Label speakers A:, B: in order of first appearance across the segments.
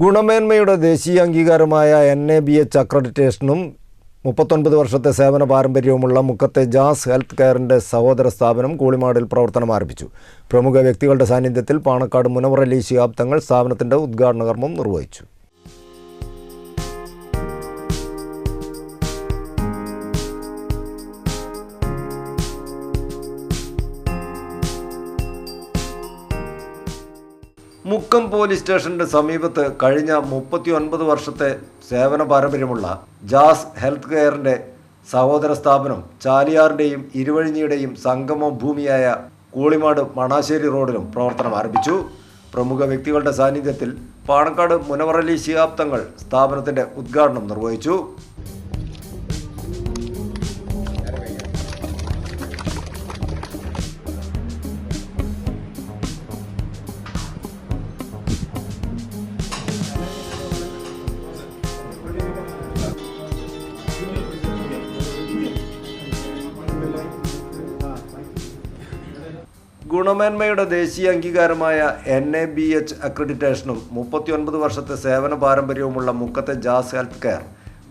A: ഗുണമേന്മയുടെ ദേശീയ അംഗീകാരമായ N A B H അക്രഡിറ്റേഷനും മുപ്പത്തൊൻപത് വർഷത്തെ സേവന പാരമ്പര്യവുമുള്ള മുക്കത്തെ ജാസ് ഹെൽത്ത് കെയറിന്റെ സഹോദര സ്ഥാപനം കൂളിമാടിൽ പ്രവർത്തനം ആരംഭിച്ചു. പ്രമുഖ വ്യക്തികളുടെ സാന്നിധ്യത്തിൽ പാണക്കാട് മുനവറലി ശിഹാബ് തങ്ങൾ സ്ഥാപനത്തിന്റെ ഉദ്ഘാടന കർമ്മം നിർവഹിച്ചു. മുക്കം പോലീസ് സ്റ്റേഷന്റെ സമീപത്ത് കഴിഞ്ഞ മുപ്പത്തി ഒൻപത് വർഷത്തെ സേവന പാരമ്പര്യമുള്ള ജാസ് ഹെൽത്ത് കെയറിന്റെ സഹോദര സ്ഥാപനം ചാലിയാറിന്റെയും ഇരുവഴിഞ്ഞിയുടെയും സംഗമ ഭൂമിയായ കൂളിമാട് മണാശ്ശേരി റോഡിലും പ്രവർത്തനം ആരംഭിച്ചു. പ്രമുഖ വ്യക്തികളുടെ സാന്നിധ്യത്തിൽ പാണക്കാട് മുനവറലി ശിഹാബ്ദങ്ങൾ സ്ഥാപനത്തിന്റെ ഉദ്ഘാടനം നിർവഹിച്ചു. ഗുണമേന്മയുടെ ദേശീയ അംഗീകാരമായ എൻ എ ബി എച്ച് അക്രഡിറ്റേഷനും മുപ്പത്തിയൊൻപത് വർഷത്തെ സേവന പാരമ്പര്യവുമുള്ള മുക്കത്തെ ജാസ് ഹെൽത്ത് കെയർ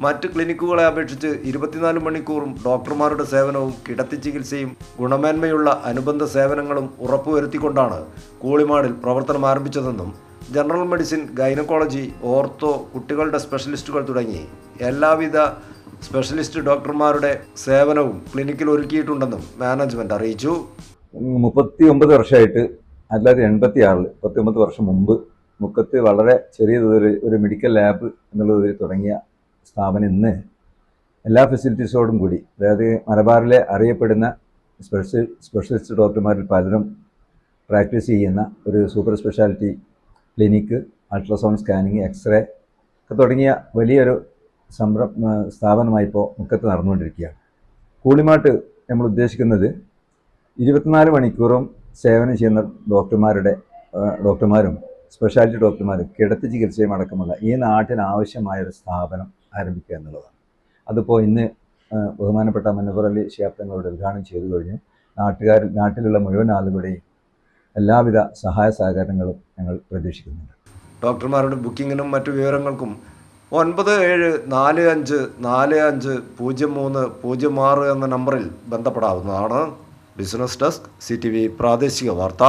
A: മറ്റ് ക്ലിനിക്കുകളെ അപേക്ഷിച്ച് ഇരുപത്തിനാല് മണിക്കൂറും ഡോക്ടർമാരുടെ സേവനവും കിടത്തി ചികിത്സയും ഗുണമേന്മയുള്ള അനുബന്ധ സേവനങ്ങളും ഉറപ്പുവരുത്തിക്കൊണ്ടാണ് കൂളിമാടിൽ പ്രവർത്തനം ആരംഭിച്ചതെന്നും ജനറൽ മെഡിസിൻ ഗൈനക്കോളജി ഓർത്തോ കുട്ടികളുടെ സ്പെഷ്യലിസ്റ്റുകൾ തുടങ്ങി എല്ലാവിധ സ്പെഷ്യലിസ്റ്റ് ഡോക്ടർമാരുടെ സേവനവും ക്ലിനിക്കിൽ ഒരുക്കിയിട്ടുണ്ടെന്നും മാനേജ്മെന്റ് അറിയിച്ചു.
B: മുപ്പത്തി ഒമ്പത് വർഷമായിട്ട് ആയിരത്തി തൊള്ളായിരത്തി എൺപത്തി ആറിൽ മുപ്പത്തി ഒമ്പത് വർഷം മുമ്പ് മുക്കത്ത് വളരെ ചെറിയ ഒരു മെഡിക്കൽ ലാബ് എന്നുള്ള തോതിൽ തുടങ്ങിയ സ്ഥാപനം ഇന്ന് എല്ലാ ഫെസിലിറ്റീസോടും കൂടി അതായത് മലബാറിലെ അറിയപ്പെടുന്ന സ്പെഷ്യൽ സ്പെഷ്യലിസ്റ്റ് ഡോക്ടർമാരിൽ പലരും പ്രാക്ടീസ് ചെയ്യുന്ന ഒരു super speciality clinic ultrasound scanning X ray ഒക്കെ തുടങ്ങിയ വലിയൊരു സംരം സ്ഥാപനമായി ഇപ്പോൾ മുക്കത്ത് നടന്നുകൊണ്ടിരിക്കുകയാണ്. കൂളിമാട്ട് നമ്മൾ ഉദ്ദേശിക്കുന്നത് ഇരുപത്തിനാല് മണിക്കൂറും സേവനം ചെയ്യുന്ന ഡോക്ടർമാരുടെ ഡോക്ടർമാരും സ്പെഷ്യാലിറ്റി ഡോക്ടർമാരും കിടത്തി ചികിത്സയും അടക്കമുള്ള ഈ നാട്ടിന് ആവശ്യമായ ഒരു സ്ഥാപനം ആരംഭിക്കുക എന്നുള്ളതാണ്. അതിപ്പോൾ ഇന്ന് ബഹുമാനപ്പെട്ട മനോഹർ അലി ശാബ്ദങ്ങളോട് ഉദ്ഘാടനം ചെയ്തു കഴിഞ്ഞു. നാട്ടുകാരിൽ നാട്ടിലുള്ള മുഴുവൻ ആളുകളുടെയും എല്ലാവിധ സഹായ സഹകരണങ്ങളും ഞങ്ങൾ പ്രതീക്ഷിക്കുന്നുണ്ട്.
A: ഡോക്ടർമാരുടെ ബുക്കിങ്ങിനും മറ്റു വിവരങ്ങൾക്കും ഒൻപത് ഏഴ് നാല് അഞ്ച് നാല് അഞ്ച് പൂജ്യം മൂന്ന് പൂജ്യം ആറ് എന്ന നമ്പറിൽ ബന്ധപ്പെടാവുന്നതാണ്. ബിസിനസ് ഡെസ്ക് സി പ്രാദേശിക വാർത്ത